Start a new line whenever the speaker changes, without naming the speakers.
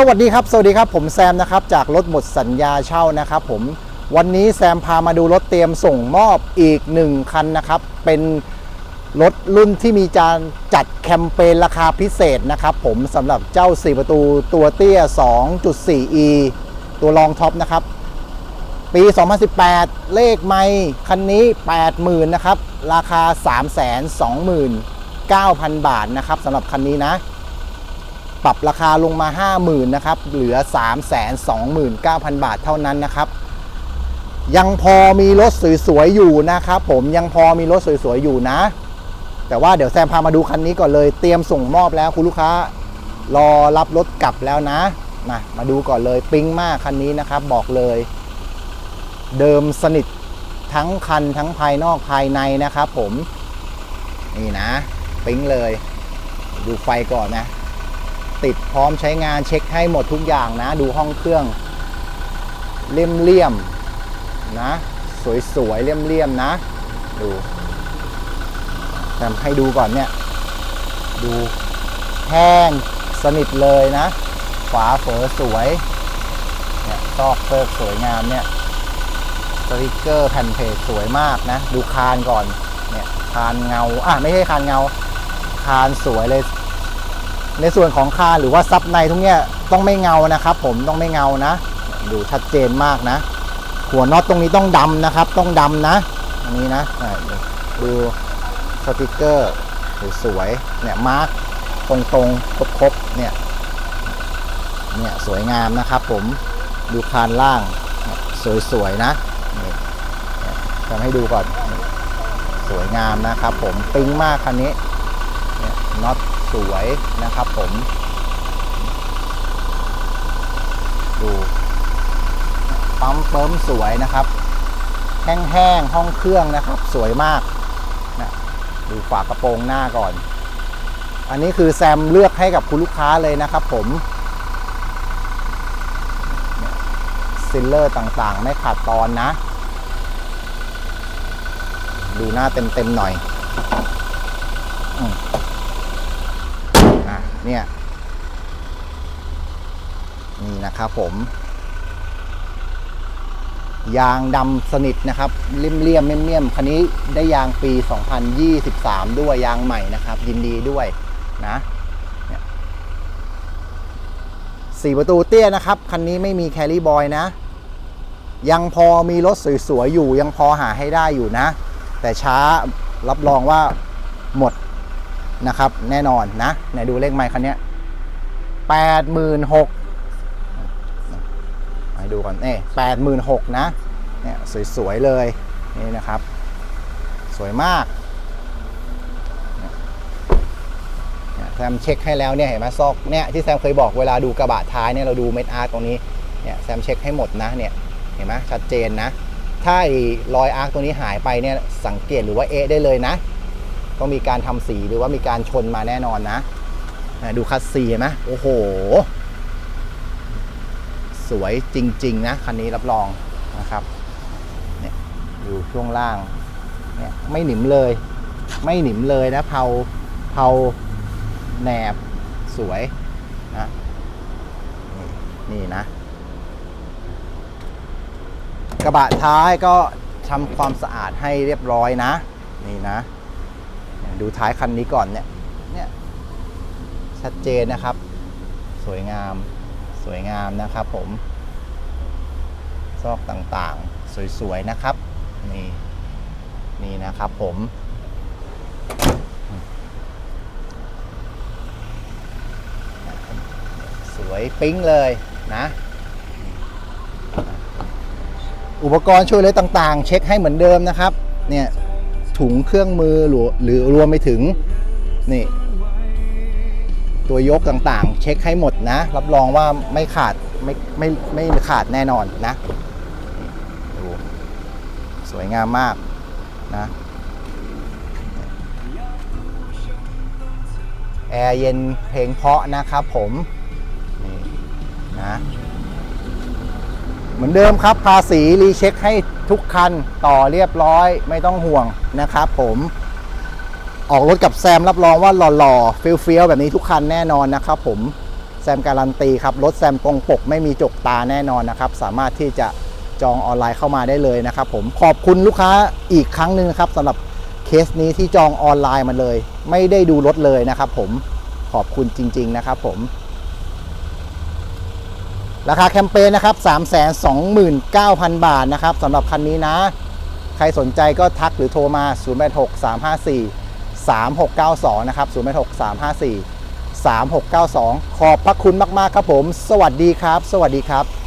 สวัสดีครับ สวัสดีครับผมแซมนะครับจากรถหมดสัญญาเช่านะครับผมวันนี้แซมพามาดูรถเตรียมส่งมอบอีก 1 คันนะครับ เป็นรถรุ่นที่มีการจัดแคมเปญราคาพิเศษนะครับ ผมสำหรับเจ้า 4 ประตูตัวเตี้ย 2.4e ตัวรองท็อปนะครับ ปี 2018 เลขไม่คันนี้ 80,000นะครับ ราคา 329,000 บาทนะครับสำหรับคันนี้นะ ปรับราคาลงมา 50,000นะครับเหลือ 329,000 บาทเท่านั้นนะครับยังพอมีรถสวยๆอยู่นะครับผมยังพอมีรถสวยๆอยู่นะ แต่ว่าเดี๋ยวแซมพามาดูคันนี้ก่อนเลย เตรียมส่งมอบแล้วคุณลูกค้า รอรับรถกลับแล้วนะมามาดูก่อนเลยปิ๊งมากคันนี้นะครับ บอกเลย เดิมสนิททั้งคันทั้งภายนอกภายในนะครับ ผม นี่นะ ปิ๊งเลย ดูไฟก่อนนะ ติดพร้อมใช้งานเช็คให้หมดทุกอย่างนะ ดูห้องเครื่องเลี่ยมเลี่ยมๆนะ สวยๆเลี่ยมเลี่ยมๆนะ ดูแต่ให้ดูก่อนเนี่ย ดูแห้งสนิทเลยนะ ฝาเฝอสวยเนี่ยซอกเซิร์สวยงามเนี่ยสติกเกอร์แผ่นเพจสวยมากนะ ดูคานก่อนเนี่ยคานเงาอะไม่ใช่คานเงา คานสวยเลย ในส่วนของคาหรือว่าซับในทุกเนี้ยต้องไม่เงานะครับ ผมต้องไม่เงานะ ดูชัดเจนมากนะ หัวน็อตตรงนี้ต้องดำนะครับ ต้องดำนะ อันนี้นะดูสติกเกอร์สวยๆเนี่ยมาร์กตรงๆครบๆเนี่ยเนี่ยสวยงามนะครับ ผมดูคานล่างสวยๆนะเนี่ยทำให้ดูก่อน สวยงามนะครับ ผมปิ๊งมากคันนี้น็อต สวยนะครับผม ดูปั๊มเปิมสวยนะครับ แห้งๆห้องเครื่องนะครับ สวยมากนะดูฝากระโปรงหน้าก่อน อันนี้คือแซมเลือกให้กับคุณลูกค้าเลยนะครับผมซิลเลอร์ต่างๆ ไม่ขาดตอนนะ ดูหน้าเต็มๆหน่อยอืมอะ เนี่ย นี่นะครับผม ยางดำสนิทนะครับเลี่ยมเลี่ยมๆเมี่ยมๆคันนี้ได้ยางปี 2023 ด้วยยางใหม่นะครับ ยินดีด้วยนะสี่ประตูเตี้ยนะครับ คันนี้ไม่มีแครี่บอยนะ ยังพอมีรถสวยๆอยู่ ยังพอหาให้ได้อยู่นะ แต่ช้ารับรองว่าหมด นะครับแน่นอนนะไหนดูเลขไมค์คันนี้แปดหมื่นหกให้ดูก่อนนี่แปดหมื่นหกนะเนี่ยสวยๆเลยนี่นะครับ สวยมากแซมเช็คให้แล้วเนี่ยเห็นไหมซอกเนี่ยที่แซมเคยบอกเวลาดูกระบะท้ายเนี่ยเราดูเม็ดอาร์ตรงนี้เนี่ยแซมเช็คให้หมดนะเนี่ยเห็นไหมชัดเจนนะ ถ้ารอยอาร์คตรงนี้หายไปเนี่ยสังเกตหรือว่าเอะได้เลยนะ ต้องมีการทำสีหรือว่ามีการชนมาแน่นอนนะดูคัสซีเห็นไหมโอ้โห สวยจริง ๆ นะ คันนี้รับรองนะครับเนี่ยดูช่วงล่างเนี่ยไม่หนิมเลย ไม่หนิมเลยนะเผาเผาแหนบสวยนะนนี่นะ กระบะท้ายก็ทำความสะอาดให้เรียบร้อยนะ นี่นะ ดูท้ายคันนี้ก่อนเนี่ย เนี่ย ชัดเจนนะครับ สวยงาม สวยงามนะครับผม ซอกต่างๆ สวยๆนะครับ นี่ นี่นะครับผมสวยปิ๊งเลยนะ อุปกรณ์ช่วยเหลือต่างๆ เช็คให้เหมือนเดิมนะครับ เนี่ย ถุงเครื่องมือหรือหรือรวมไปถึงนี่ตัวยกต่างๆ เช็คให้หมดนะ รับรองว่าไม่ขาดไม่ไม่ไม่ขาดแน่นอนนะดูสวยงามมากนะแอร์เย็นเพลงเพาะนะครับผมนี่นะ เหมือนเดิมครับภาษีรีเช็คให้ทุกคันต่อเรียบร้อยไม่ต้องห่วงนะครับผมออกรถกับแซมรับรองว่าหล่อๆเฟี้ยวๆแบบนี้ทุกคันแน่นอนนะครับผมแซมการันตีครับรถแซมตรงปกไม่มีจกตาแน่นอนนะครับ สามารถที่จะจองออนไลน์เข้ามาได้เลยนะครับผมขอบคุณลูกค้าอีกครั้งหนึ่งครับสำหรับเคสนี้ที่จองออนไลน์มาเลย ไม่ได้ดูรถเลยนะครับผมขอบคุณจริง ๆ นะครับผม ราคาแคมเปญนะครับ 329,000 บาทนะครับสำหรับคันนี้นะ ใครสนใจก็ทักหรือโทรมา 086 354 3692 นะครับ 086 354 3692 ขอบพระคุณมาก ๆ ครับผม สวัสดีครับ สวัสดีครับ